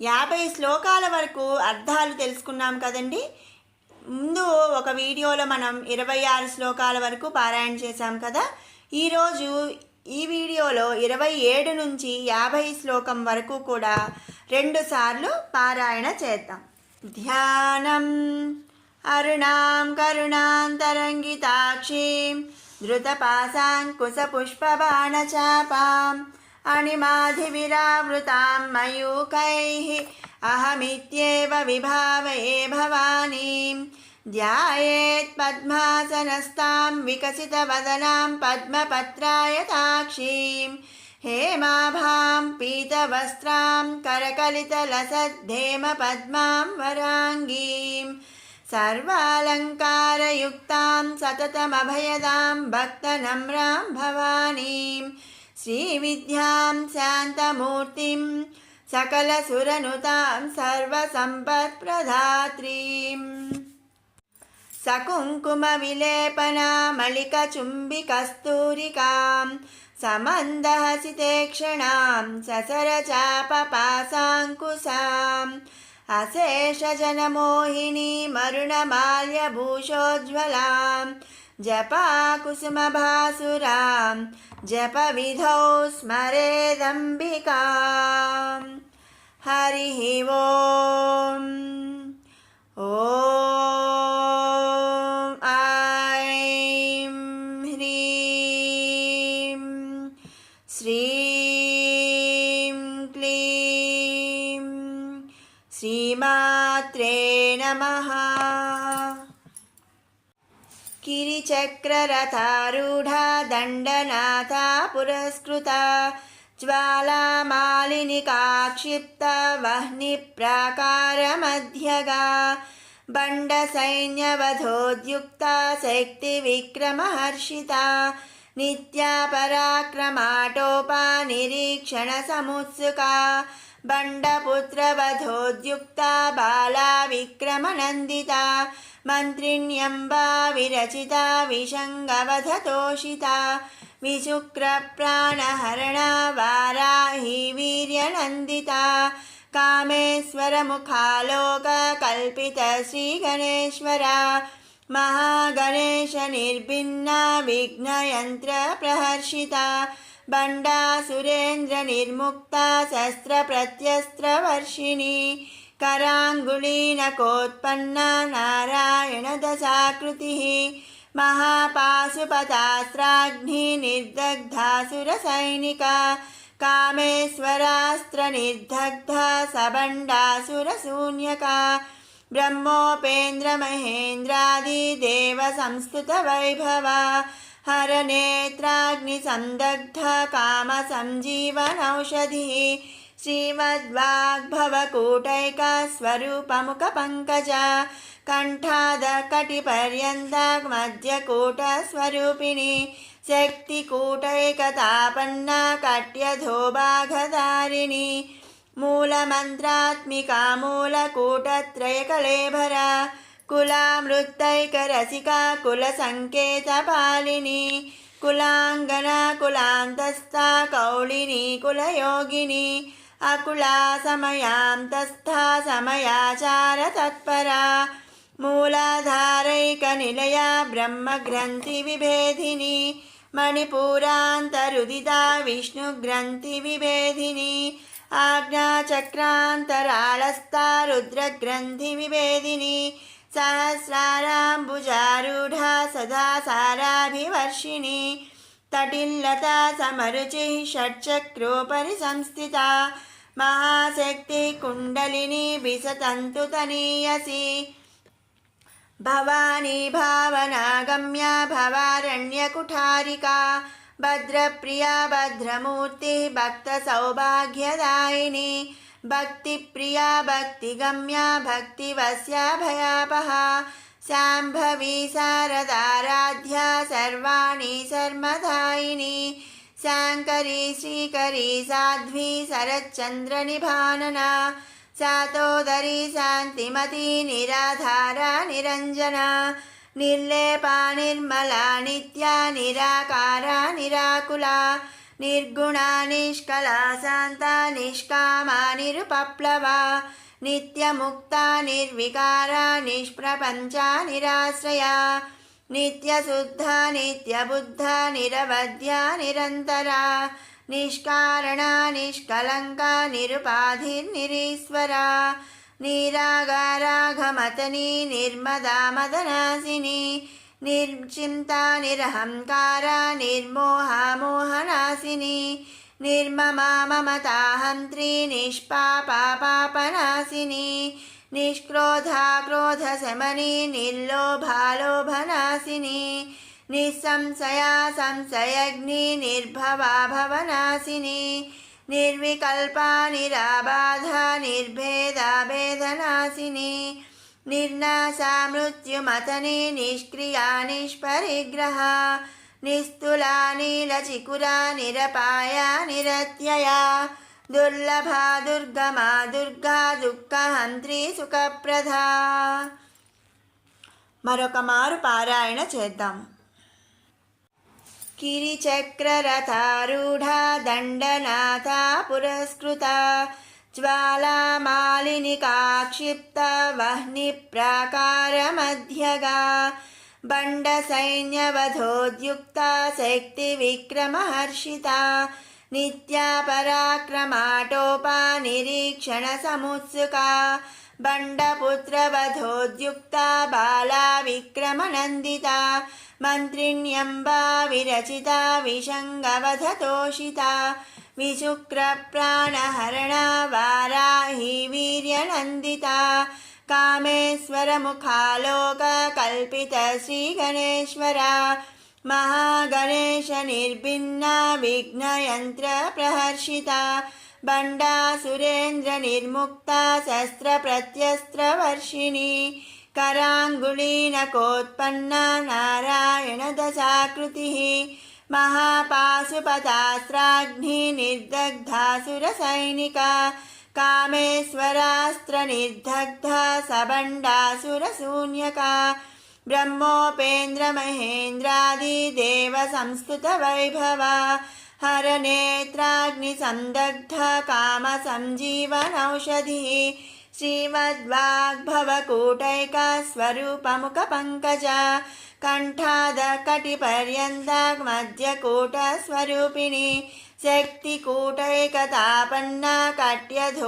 యాభై శ్లోకాల వరకు అర్థాలు తెలుసుకున్నాం కదండి. ముందు ఒక వీడియోలో మనం ఇరవై ఆరు శ్లోకాల వరకు పారాయణ చేశాం కదా. ఈరోజు ఈ వీడియోలో ఇరవై ఏడు నుంచి యాభై శ్లోకం వరకు కూడా రెండుసార్లు పారాయణ చేద్దాం. ధ్యానం అరుణాం కరుణాంతరంగితాక్షీం ధృతపాశాంకుశపుష్పబాణచాపాం अणिमाधिविरावृतां मयूकैः अहमित्येव विभावये भवानीं ध्यायेत् पद्मासनस्तां विकसितवदनां पद्मपत्रायताक्षीं हेमाभां पीतवस्त्रां करकलितलसद्धेमपद्मां वराङ्गीम् सर्वालङ्कारयुक्तां सततमभयदां भक्तनम्रां भवानीं श्रीविद्यां शान्तमूर्तिं सकलसुरनुतां सर्वसम्पत्प्रदात्रीम् सकुङ्कुमविलेपनामलिकचुम्बिकस्तूरिकां समन्दहसितेक्षणां ससरचापपासाङ्कुशाम् अशेषजनमोहिनी मरुणमाल्यभूषोज्ज्वलां जपाकुसुमभासुरां जपविधौ स्मरेदम्बिकां हरिः ॐ गिरिचक्ररथारूढा दण्डनाथा पुरस्कृता ज्वालामालिनिकाक्षिप्तवह्निप्राकारमध्यगा बण्डसैन्यवधोद्युक्ता शक्तिविक्रमहर्षिता नित्या पराक्रमाटोपा निरीक्षणसमुत्सुका बण्डपुत्रवधोद्युक्ता बाला विक्रमनन्दिता मन्त्रिण्यम्बा विरचिता विषङ्गवधतोषिता विशुक्रप्राणहरणा वाराही वीर्यनन्दिता कामेश्वरमुखालोककल्पितश्रीगणेश्वरा महागणेशनिर्भिन्ना विघ्नयन्त्रप्रहर्षिता बण्डासुरेन्द्रनिर्मुक्ता शस्त्रप्रत्यस्त्रवर्षिणी कराङ्गुलीनकोत्पन्ना नारायणदशाकृतिः महापाशुपतास्त्राग्निर्दग्धासुरसैनिका कामेश्वरास्त्रनिर्दग्धा सबण्डासुरशून्यका ब्रह्मोपेन्द्रमहेन्द्रादिदेवसंस्तुतवैभवा हरनेत्राग्निसन्दग्ध कामसञ्जीवनौषधिः श्रीमद्वाग्भवकूटैका स्वरूपमुखपङ्कजा कण्ठादकटिपर्यन्तामध्यकूटस्वरूपिणी शक्तिकूटैकतापन्ना कट्यधोबाघधारिणी मूलमन्त्रात्मिका मूलकूटत्रयकलेभरा कुलामृत्तैकरसिका कुलसङ्केतपालिनी कुलाङ्गना कुलान्तस्था कौलिनी कुलयोगिनी అకుళా సమయాంతస్థా సమయాచార తత్పరా మూలాధారైకనిలయా బ్రహ్మగ్రంథివిభేదిని మణిపూరాంతరుదితా విష్ణుగ్రంథివిభేదిని ఆజ్ఞాచక్రాంతరాళస్థా రుద్రగ్రంథివిభేదిని సహస్రారాంబుజారూఢా సదా సారాభివర్షిణి तटिल्लता समरुचिः षट्चक्रोपरि संस्थिता महाशक्तिः कुण्डलिनी विसतन्तुतनीयसी भवानी भावनागम्या भवारण्यकुठारिका भद्रप्रिया भद्रमूर्तिः भक्तसौभाग्यदायिनी भक्तिप्रिया भक्तिगम्या भक्तिवस्या भयापहा శాంభవి శారదారాధ్య సర్వాణి శర్మధాయిని శాంకరి శ్రీకరి సాధ్వి శరచంద్ర నిభానన శాతోదరి శాంతిమతి నిరాధార నిరంజన నిర్లేప నిర్మల నిత్య నిరాకార నిరాకుల నిర్గుణ నిష్కల శాంత నిష్కామ నిరుపప్లవ నిత్యముక్త నిర్వికార నిష్ప్రపంచ నిరాశ్రయా. నిత్యశుద్ధ నిత్యబుద్ధ నిరవధ్య నిరంతరా. నిష్కారణ నిష్కలంక నిరుపాధిర్నిరీశ్వరా. నిరాగారాఘమతని నిర్మదా మదనాశిని నిర్చింత నిరహంకార నిర్మోహమోహనాశిని నిర్మమా మమతాహంత్రి నిష్పాపాపాపనాశిని నిష్క్రోధా క్రోధశమని నిర్లోభాలోభనాశిని నిస్సంశయా సంశయగ్ని నిర్భవా భవనాశిని నిర్వికల్పా నిరాబాధ నిర్భేదా భేదనాశిని నిర్నాశా మృత్యుమతని నిష్క్రియా నిష్పరిగ్రహ నిస్తులా నీలచికురా నిరపాయ నిరత్యయా దుర్లభా దుర్గమా దుర్గా దుఃఖహంత్రి సుఖప్రధ మరొక మారు పారాయణ చేద్దాం. కిరిచక్రరథారూఢా దండనాథ పురస్కృత జ్వాలామాలినికాక్షిప్త వహ్ని ప్రాకారమధ్యగా బండసైన్యవధోద్యుక్త శక్తి విక్రమహర్షిత నిత్యా పరాక్రమాటోపా నిరీక్షణ సముత్సుకా బండపుత్రవధోద్యుక్త బాలా విక్రమనందిత మంత్రిణ్యంబా విరచిత విషంగవధతోషిత कामेश्वरमुखालोककल्पित श्रीगणेश्वर महागणेशनिर्भिन्ना विघ्नयन्त्रप्रहर्षिता बण्डासुरेन्द्रनिर्मुक्ता शस्त्रप्रत्यस्त्रवर्षिणी कराङ्गुलीनकोत्पन्ना नारायणदशाकृतिः महापाशुपतास्त्राग्निर्दग्धासुरसैनिका कामेश्वरास्त्रनिर्दग्धा सबण्डासुरशून्यका ब्रह्मोपेन्द्रमहेन्द्रादिदेवसंस्कृतवैभवा हरनेत्राग्निसन्दग्धकामसञ्जीवनौषधिः श्रीमद्वाग्भवकूटैकस्वरूपमुखपङ्कज कण्ठादकटिपर्यन्ताग्मध्यकूटस्वरूपिणी शक्तिकूटैकतापन्ना कट्यधोबाघधारिणि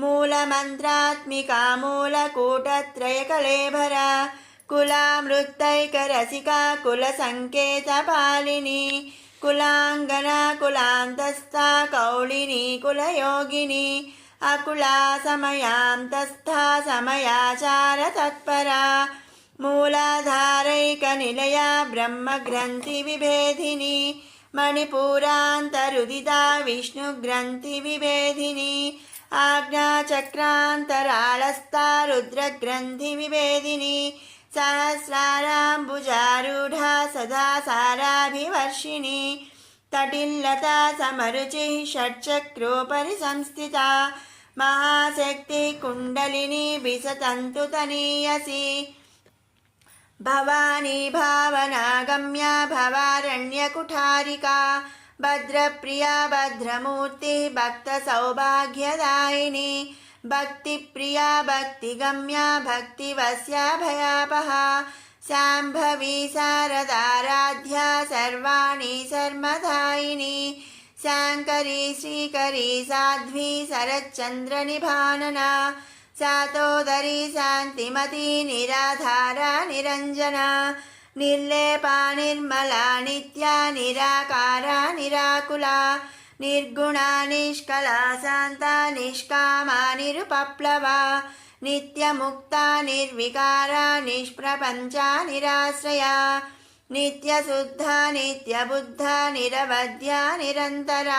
मूलमन्त्रात्मिका मूलकूटत्रयकलेभरा कुलामृत्तैकरसिका कुलसङ्केतपालिनी कुलाङ्गना कुलान्तस्था कौलिनी कुलयोगिनी अकुला समयान्तस्था समयाचारतत्परा मूलाधारैकनिलया ब्रह्मग्रन्थिविभेदिनी मणिपुरान्तरुदिता विष्णुग्रन्थिविभेदिनी आज्ञाचक्रान्तराळस्था रुद्रग्रन्थिविभेदिनी सहस्राराम्बुजारूढा सदा साराभिवर्षिणी तटिल्लता समरुचिः षट्चक्रोपरि संस्थिता महाशक्तिः कुण्डलिनी विसतन्तु तनीयसि भवानी भावनागम्या भवारण्यकुठारिका, भद्रप्रिया, भद्रमूर्तिः, भक्तसौभाग्यदायिनी, भक्तिप्रिया, भक्तिगम्या, भक्तिवस्या, भयापहा, शाम्भवी, शारदाराध्या, सर्वाणि शर्मदायिनी शाङ्करी, श्रीकरी, साध्वी शरच्चन्द्रनिभानना శాతోదరి శాంతిమతి నిరాధార నిరంజన నిర్లేప నిర్మల నిత్య నిరాకార నిరాకుల నిర్గుణ నిష్కల శాంత నిష్కామ నిరుపప్లవ నిత్యముక్త నిర్వికార నిష్ప్రపంచ నిరాశ్రయ నిత్యశుద్ధ నిత్యబుద్ధ నిరవధ్య నిరంతర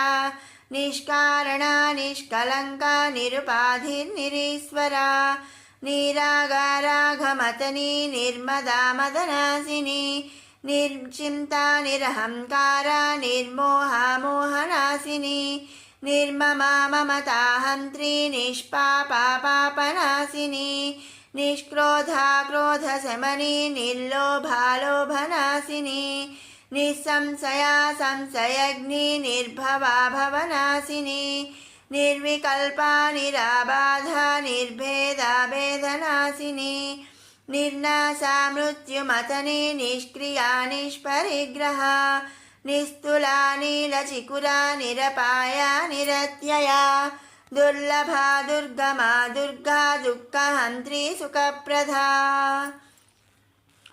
निष्कारणा, निष्कलङ्का निरुपाधिर्निरीश्वरा निरागाराघमतनी, निर्मदा मदनाशिनी निर्चिन्ता, निरहङ्कारा, निर्मोहा मोहनाशिनी निर्ममा ममताहन्त्री निष्पापापापनाशिनी निष्क्रोधा, क्रोधशमनी निर्लोभालोभनाशिनी నిస్సంశయా సంశయగ్ని నిర్భవా భవనాశిని నిర్వికల్పా నిరాబాధ నిర్భేదా భేదనాశిని నిర్నాశా మృత్యుమతని నిష్క్రియా నిష్పరిగ్రహ నిస్తులా నీలచికురా నిరపాయా నిరత్యయా దుర్లభా దుర్గమా దుర్గా దుఃఖహంత్రి సుఖప్రదా